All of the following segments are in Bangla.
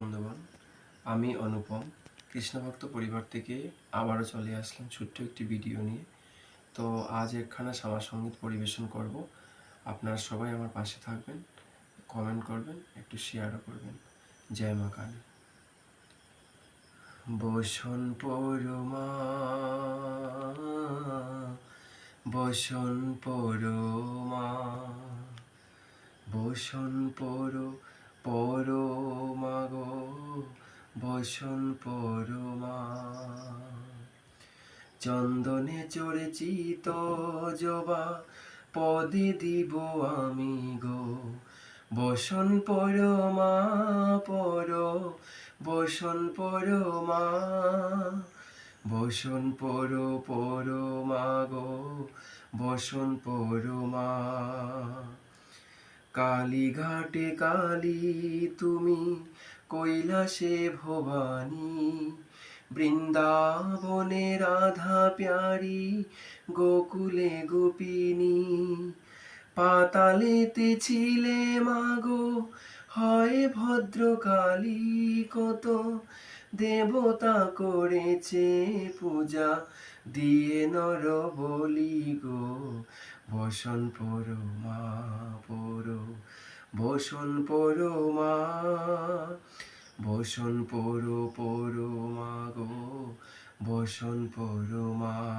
বন্ধুগণ, আমি অনুপম, কৃষ্ণভক্ত পরিবার থেকে আবারও চলে আসলাম ছোট্ট একটি ভিডিও নিয়ে। তো আজ একখানা সামা সংগীত পরিবেশন করব। আপনারা সবাই আমার পাশে থাকবেন কমেন্ট করবেন, একটু শেয়ারও করবেন। জয় মা কালী। বসন পরমা বসন পরমা বসন পর পরমা বসন পরমা। চন্দনে চড়ে চিত জবা, পদে দিব আমি গো। বসন পরমা, পর, বসন পরমা। বসন পর, পরমা গো, বসন পরমা। কালীঘাটে কালী, তুমি কৈলাসে ভবানী। বৃন্দাবনে রাধা প্যারি, গোকুলে গোপিনী। পাতালেতে ছিলে মাগো, হয় ভদ্রকালী, কত দেবতা করেছে পূজা, দিয়ে নর বলি গো। বসন পর মা, পর। বসন পর মা, বসন পর পর মা গো। বসন পর মা।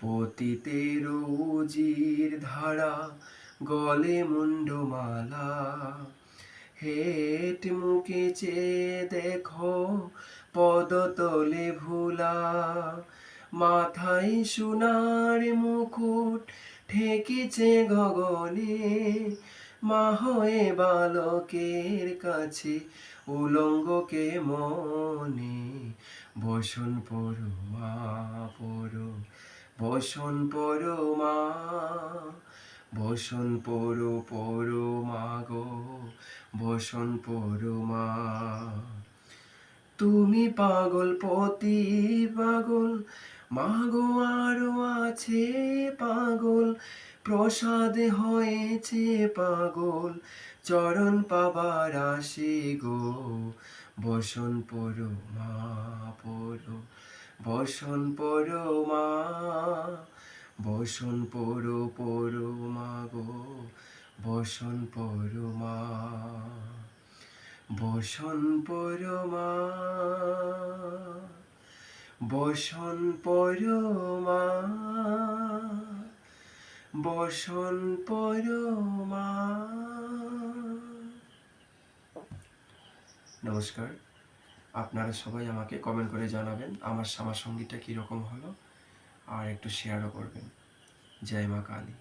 পতিতের উজির ধারা, গলে মুন্ডমালা। হেট মুখে চেয়ে দেখো পদতলে ভুলা। মাথায় সোনার মুকুট ঠেকেছে গগনে, মা হয়ে বালকের কাছে, উলঙ্গকে মনে। বসন পর মা, পর, বসন পর মা, বসন পর পর মা গো, বসন পর মা। তুমি পাগল, পতি পাগল মাগো আরও আছে পাগল, প্রসাদে হয়েছে পাগল, চরণ পাবার আসে গো। বসন পর মা, পর, বসন পর মা, বসন পর পর মা গো, বসন পর মা, বসন পরমা বসন পরমা বসন পরমা নমস্কার, আপনারা সবাই আমাকে কমেন্ট করে জানাবেন আমার সামার সঙ্গীতটা কীরকম হলো, আর একটু শেয়ারও করবেন। জয় মা কালী।